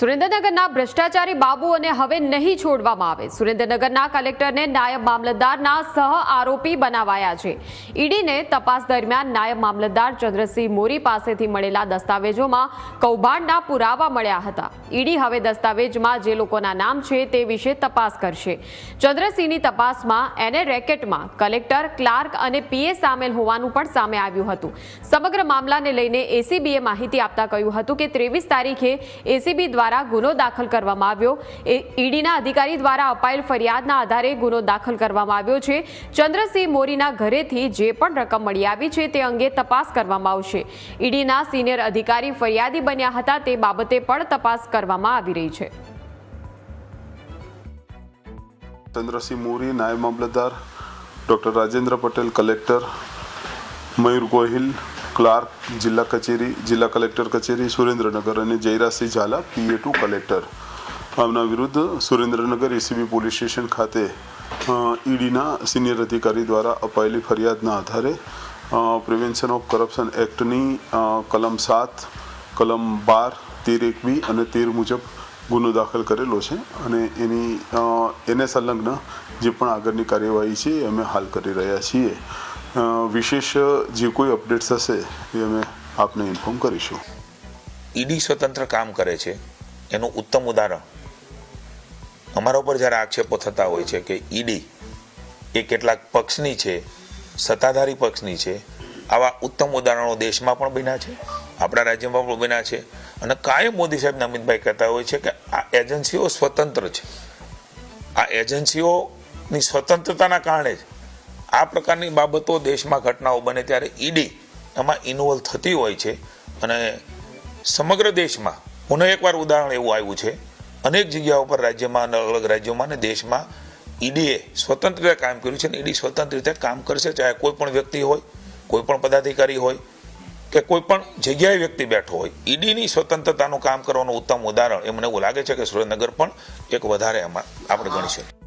સુરેન્દ્રનગરના ભ્રષ્ટાચારી બાબુઓને હવે નહીં છોડવામાં આવે. સુરેન્દ્રનગરના કલેક્ટરને નાયબ મામલતદારના સહ આરોપી બનાવાયા છે. ઈડીને તપાસ દરમિયાન નાયબ મામલતદાર ચંદ્રસિંહ મોરી પાસેથી મળેલા દસ્તાવેજોમાં કૌભાંડના પુરાવા મળ્યા હતા. ઈડી હવે દસ્તાવેજમાં જે લોકોના નામ છે તે વિશે તપાસ કરશે. ચંદ્રસિંહની તપાસમાં એને રેકેટમાં કલેક્ટર, ક્લાર્ક અને પીએ સામેલ હોવાનું પણ સામે આવ્યું હતું. સમગ્ર મામલાને લઈને એસીબીએ માહિતી આપતા કહ્યું હતું કે ત્રેવીસ તારીખે એસીબી દ્વારા ગુનો દાખલ કરવામાં આવ્યો. ઈડીના અધિકારી દ્વારા અપાયેલ ફરિયાદના આધારે ગુનો દાખલ કરવામાં આવ્યો છે. ચંદ્રસિંહ મોરીના ઘરેથી જે પણ રકમ મળી આવી છે તે અંગે તપાસ કરવામાં આવશે. ઈડીના સિનિયર અધિકારી ફરિયાદી બન્યા હતા તે બાબતે પણ તપાસ કરવામાં આવી રહી છે. ચંદ્રસિંહ મોરી, નાયબ મામલતદાર doctor Rajendra Patel, collector Mayur Gohil clerk જિલ્લા કચેરી, જિલ્લા કલેક્ટર કચેરી, સુરેન્દ્રનગર અને Jayrajsinh Jhala, PA to collector. આમના વિરુદ્ધ સુરેન્દ્રનગર એસીબી પોલીસ સ્ટેશન ખાતે ઈડીના સિનિયર અધિકારી દ્વારા અપાયેલી ફરિયાદના આધારે પ્રિવેન્શન ઓફ કરપ્શન એક્ટની કલમ સાત, કલમ બાર, તેર એક અને તેર મુજબ ગુનો દાખલ કરેલો છે અને એની એને સંલગ્ન જે પણ આગળની કાર્યવાહી છે એ અમે હાલ કરી રહ્યા છીએ. વિશેષ જે કોઈ અપડેટ્સ હશે એ અમે આપને ઇન્ફોર્મ કરીશું. ઈડી સ્વતંત્ર કામ કરે છે. એનું ઉત્તમ ઉદાહરણ. અમારા ઉપર જ્યારે આક્ષેપો થતા હોય છે કે ઈડી એ કેટલાક પક્ષની છે, સત્તાધારી પક્ષની છે, આવા ઉત્તમ ઉદાહરણો દેશમાં પણ બન્યા છે, આપણા રાજ્યમાં પણ બન્યા છે અને કાયમ મોદી સાહેબ અમિતભાઈ કહેતા હોય છે કે આ એજન્સીઓ સ્વતંત્ર છે. આ એજન્સીઓની સ્વતંત્રતાના કારણે જ આ પ્રકારની બાબતો દેશમાં ઘટનાઓ બને ત્યારે ઈડી એમાં ઇન્વોલ્વ થતી હોય છે અને સમગ્ર દેશમાં પુનઃ એકવાર ઉદાહરણ એવું આવ્યું છે, અનેક જગ્યાઓ પર રાજ્યમાં અલગ અલગ રાજ્યોમાં અને દેશમાં ઈડીએ સ્વતંત્ર રીતે કામ કર્યું છે અને ઈડી સ્વતંત્ર રીતે કામ કરશે, ચાહે કોઈ પણ વ્યક્તિ હોય, કોઈ પણ પદાધિકારી હોય કે કોઈ પણ જગ્યાએ વ્યક્તિ બેઠો હોય. ઈડીની સ્વતંત્રતાનું કામ કરવાનું ઉત્તમ ઉદાહરણ એ મને એવું લાગે છે કે સુરેન્દ્રનગર પણ એક વધારે એમાં આપણે ગણી શકીએ